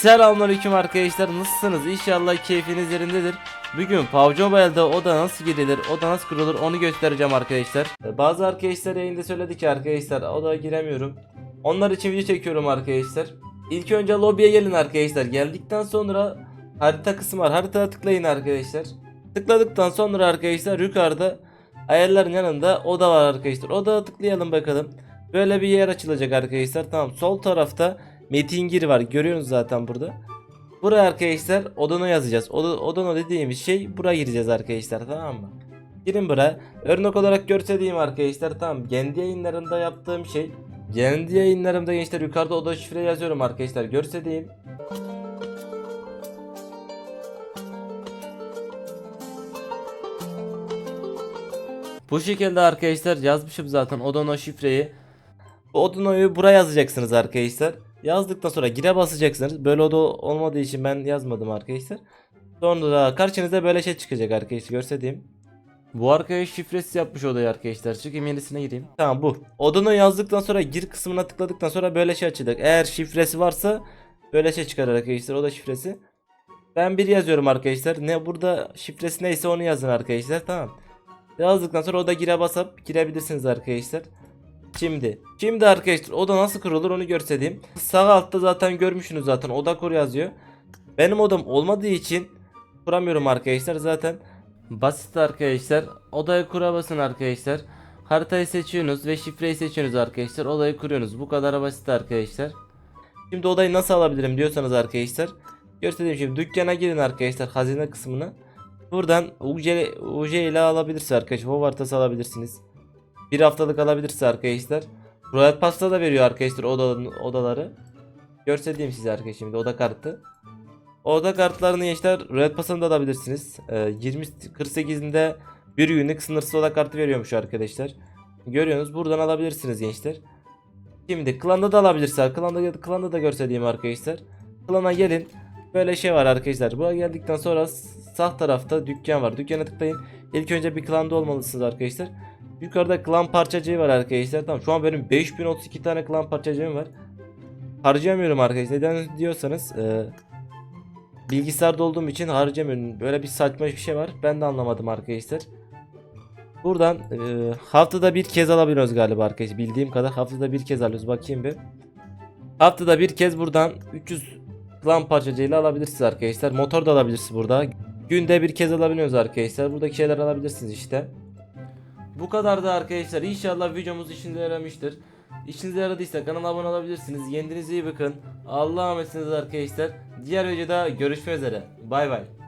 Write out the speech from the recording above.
Selamünaleyküm arkadaşlar. Nasılsınız? İnşallah keyfiniz yerindedir. Bugün PUBG Mobile'da oda nasıl girilir oda nasıl kurulur onu göstereceğim arkadaşlar. Ee, Bazı arkadaşlar yayında söyledi ki arkadaşlar odaya giremiyorum. Onlar için video çekiyorum arkadaşlar. İlk önce lobiye gelin arkadaşlar. Geldikten sonra harita kısmı var. Haritada tıklayın arkadaşlar. Tıkladıktan sonra arkadaşlar yukarıda ayarların yanında oda var arkadaşlar. Odaya tıklayalım bakalım. Böyle bir yer açılacak arkadaşlar. Tamam sol tarafta Metin gir var görüyorsunuz zaten burada. Buraya arkadaşlar odana yazacağız. Oda, odana dediğimiz şey buraya gireceğiz arkadaşlar tamam mı? Girin buraya. Örnek olarak göstereyim arkadaşlar tamam. Kendi yayınlarımda yaptığım şey. Kendi yayınlarımda gençler yukarıda oda şifre yazıyorum arkadaşlar. Görseleyim. Bu şekilde arkadaşlar yazmışım zaten odana şifreyi. Bu odanoyu buraya yazacaksınız arkadaşlar. Yazdıktan sonra gire basacaksınız. Böyle oda olmadığı için ben yazmadım arkadaşlar. Sonra karşınıza böyle şey çıkacak arkadaşlar göstereyim. Bu arkadaş şifresi yapmış odayı arkadaşlar. Çıkayım yenisine gireyim. Tamam bu. Odana yazdıktan sonra gir kısmına tıkladıktan sonra böyle şey açacak. Eğer şifresi varsa böyle şey çıkar arkadaşlar. Oda şifresi. Ben bir yazıyorum arkadaşlar. Ne burada şifresi neyse onu yazın arkadaşlar. Tamam. Yazdıktan sonra oda gire basıp girebilirsiniz arkadaşlar. Şimdi. Şimdi arkadaşlar oda nasıl kurulur onu göstereyim. Sağ altta zaten görmüşsünüz zaten oda kur yazıyor. Benim odam olmadığı için kuramıyorum arkadaşlar zaten. Basit arkadaşlar. Odayı kura basın arkadaşlar. Haritayı seçiyorsunuz ve şifreyi seçiyorsunuz arkadaşlar. Odayı kuruyorsunuz. Bu kadar basit arkadaşlar. Şimdi odayı nasıl alabilirim diyorsanız arkadaşlar. Göstereyim şimdi dükkana girin arkadaşlar hazine kısmına. Buradan UC, UC ile alabilirsiniz arkadaşlar. Hov alabilirsiniz. Bir haftalık alabilirse arkadaşlar. Royal Pass'ta da veriyor arkadaşlar oda, odaları. Göstereyim size arkadaşlar şimdi oda kartı. Oda kartlarını gençler Royal Pass'ını da alabilirsiniz. Ee, 20 48'inde bir günlük sınırsız oda kartı veriyormuş arkadaşlar. Görüyorsunuz buradan alabilirsiniz gençler. Şimdi klanda da alabilirsiniz. Klanda, klanda da göstereyim arkadaşlar. Klana gelin. Böyle şey var arkadaşlar. Buraya geldikten sonra sağ tarafta dükkan var. Dükkana tıklayın. İlk önce bir klanda olmalısınız arkadaşlar. Yukarıda klan parçacığı var arkadaşlar. Tamam şu an benim 5032 tane klan parçacığım var. Harcayamıyorum arkadaşlar. Neden diyorsanız e, bilgisayarda olduğum için harcamıyorum. Böyle bir saçma bir şey var. Ben de anlamadım arkadaşlar. Buradan e, haftada bir kez alabiliyoruz galiba arkadaşlar. Bildiğim kadar haftada bir kez alıyoruz. Bakayım bir. Haftada bir kez buradan 300 klan parçacığıyla alabilirsiniz arkadaşlar. Motor da alabilirsiniz burada. Günde bir kez alabiliyoruz arkadaşlar. Buradaki şeyler alabilirsiniz işte. Bu kadar da arkadaşlar. İnşallah videomuz işinize yaramıştır. İşinize yaradıysa kanala abone olabilirsiniz. Kendinize iyi bakın. Allah'a emanetsiniz arkadaşlar. Diğer videoda görüşmek üzere. Bay bay.